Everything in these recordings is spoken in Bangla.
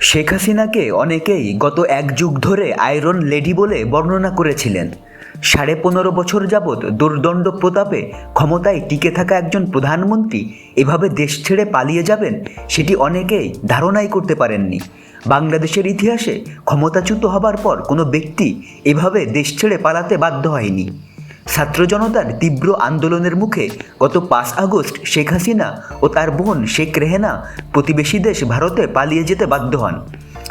শেখ হাসিনাকে অনেকেই গত এক যুগ ধরে আয়রন লেডি বলে বর্ণনা করেছিলেন। সাড়ে পনেরো বছর যাবৎ দুর্দণ্ড প্রতাপে ক্ষমতায় টিকে থাকা একজন প্রধানমন্ত্রী এভাবে দেশ ছেড়ে পালিয়ে যাবেন সেটি অনেকেই ধারণাই করতে পারেননি। বাংলাদেশের ইতিহাসে ক্ষমতাচ্যুত হবার পর কোনো ব্যক্তি এভাবে দেশ ছেড়ে পালাতে বাধ্য হয়নি। ছাত্র জনতার তীব্র আন্দোলনের মুখে গত পাঁচ আগস্ট শেখ হাসিনা ও তার বোন শেখ রেহেনা প্রতিবেশী দেশ ভারতে পালিয়ে যেতে বাধ্য হন।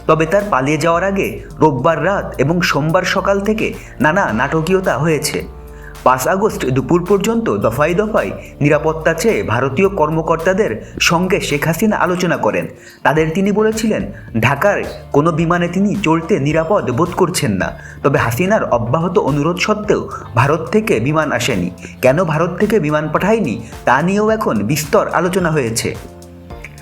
তবে তার পালিয়ে যাওয়ার আগে রোববার রাত এবং সোমবার সকাল থেকে নানা নাটকীয়তা হয়েছে। পাঁচ আগস্ট দুপুর পর্যন্ত দফায় দফায় নিরাপত্তা চেয়ে ভারতীয় কর্মকর্তাদের সঙ্গে শেখ হাসিনা আলোচনা করেন। তাদের তিনি বলেছিলেন, ঢাকার কোনো বিমানে তিনি চলতে নিরাপদ বোধ করছেন না। তবে হাসিনার অব্যাহত অনুরোধ সত্ত্বেও ভারত থেকে বিমান আসেনি। কেন ভারত থেকে বিমান পাঠায়নি তা নিয়েও এখন বিস্তর আলোচনা হয়েছে।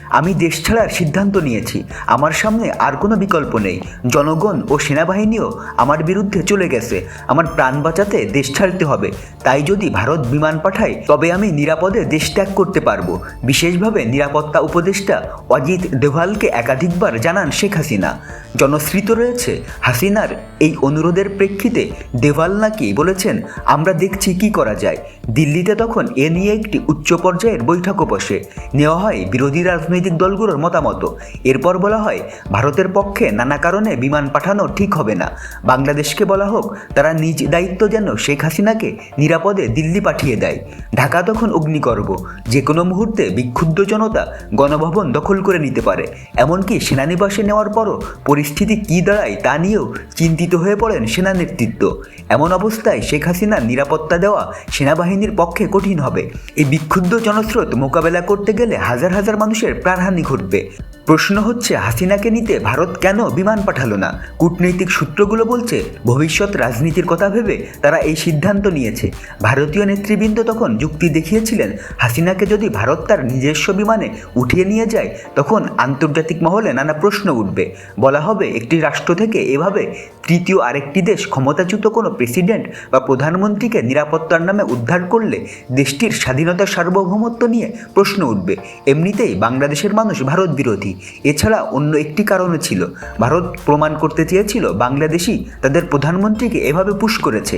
আমি দেশ ছাড়ার সিদ্ধান্ত নিয়েছি। আমার সামনে আর কোনো বিকল্প নেই। জনগণ ও সেনাবাহিনীও আমার বিরুদ্ধে চলে গেছে। আমার প্রাণ বাঁচাতে দেশ ছাড়তে হবে। তাই যদি ভারত বিমান পাঠায়, তবে আমি নিরাপদে দেশ ত্যাগ করতে পারব। বিশেষভাবে নিরাপত্তা উপদেষ্টা অজিত দেভালকে একাধিকবার জানান শেখ হাসিনা। জনশ্রিত রয়েছে, হাসিনার এই অনুরোধের প্রেক্ষিতে দেভাল নাকি বলেছেন, আমরা দেখছি কি করা যায়। দিল্লিতে তখন এ নিয়ে একটি উচ্চ পর্যায়ের বৈঠকও বসে। নেওয়া হয় বিরোধী রাজনৈতিক দলগুলোর মতামত। এরপর বলা হয়, ভারতের পক্ষে নানা কারণে বিমান পাঠানো ঠিক হবে না। বাংলাদেশকে বলা হোক, তারা নিজ দায়িত্ব যেন শেখ হাসিনাকে নিরাপদে দিল্লি পাঠিয়ে দেয়। ঢাকা তখন অগ্নিগর্ভ। যে কোনো মুহূর্তে বিক্ষুব্ধ জনতা গণভবন দখল করে নিতে পারে। এমনকি সেনানিবাসে নেওয়ার পরও পরিস্থিতি কী দাঁড়ায় তা নিয়েও চিন্তিত হয়ে পড়েন সেনা নেতৃত্ব এমন অবস্থায় শেখ হাসিনার নিরাপত্তা দেওয়া সেনাবাহিনীর পক্ষে কঠিন হবে। এই বিক্ষুব্ধ জনস্রোত মোকাবেলা করতে গেলে হাজার হাজার মানুষের প্রাণহানি ঘটবে। প্রশ্ন হচ্ছে, হাসিনাকে নিতে ভারত কেন বিমান পাঠালো না? কূটনৈতিক সূত্রগুলো বলছে, ভবিষ্যৎ রাজনীতির কথা ভেবে তারা এই সিদ্ধান্ত নিয়েছে। ভারতীয় নেতৃবৃন্দ তখন যুক্তি দেখিয়েছিলেন, হাসিনাকে যদি ভারত তার নিজস্ব বিমানে উঠিয়ে নিয়ে যায়, তখন আন্তর্জাতিক মহলে নানা প্রশ্ন উঠবে। বলা হবে, একটি রাষ্ট্র থেকে এভাবে তৃতীয় আরেকটি দেশ ক্ষমতাচ্যুত কোনো প্রেসিডেন্ট বা প্রধানমন্ত্রীকে নিরাপত্তার নামে উদ্ধার করলে দেশটির স্বাধীনতার সার্বভৌমত্ব নিয়ে প্রশ্ন উঠবে। এমনিতেই বাংলাদেশের মানুষ ভারত বিরোধী। এছাড়া অন্য একটি কারণও ছিল। ভারত প্রমাণ করতে চেয়েছিল বাংলাদেশি তাদের প্রধানমন্ত্রীকে এভাবে পুশ করেছে।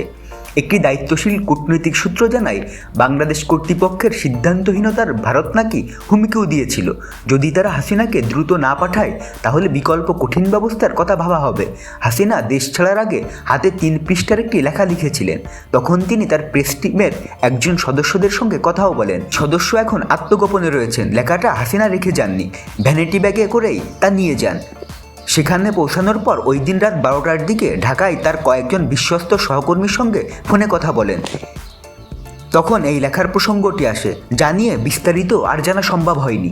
একটি দায়িত্বশীল কূটনৈতিক সূত্র জানায়, বাংলাদেশ কর্তৃপক্ষের সিদ্ধান্তহীনতার ভারত নাকি হুমকিও দিয়েছিল। যদি তারা হাসিনাকে দ্রুত না পাঠায়, তাহলে বিকল্প কঠিন ব্যবস্থার কথা ভাবা হবে। হাসিনা দেশ ছাড়ার আগে হাতে তিন পৃষ্ঠার একটি লেখা লিখেছিলেন। তখন তিনি তার প্রেস টিমের একজন সদস্যদের সঙ্গে কথাও বলেন, সদস্য এখন আত্মগোপনে রয়েছেন। লেখাটা হাসিনা রেখে যাননি। ভ্যানিটি ব্যাগে করেই তা নিয়ে যান। সেখানে পৌঁছানোর পর ওই দিন রাত বারোটার দিকে ঢাকায় তার কয়েকজন বিশ্বস্ত সহকর্মীর সঙ্গে ফোনে কথা বলেন। তখন এই লেখার প্রসঙ্গটি আসে জানিয়ে বিস্তারিত আর জানা সম্ভব হয়নি।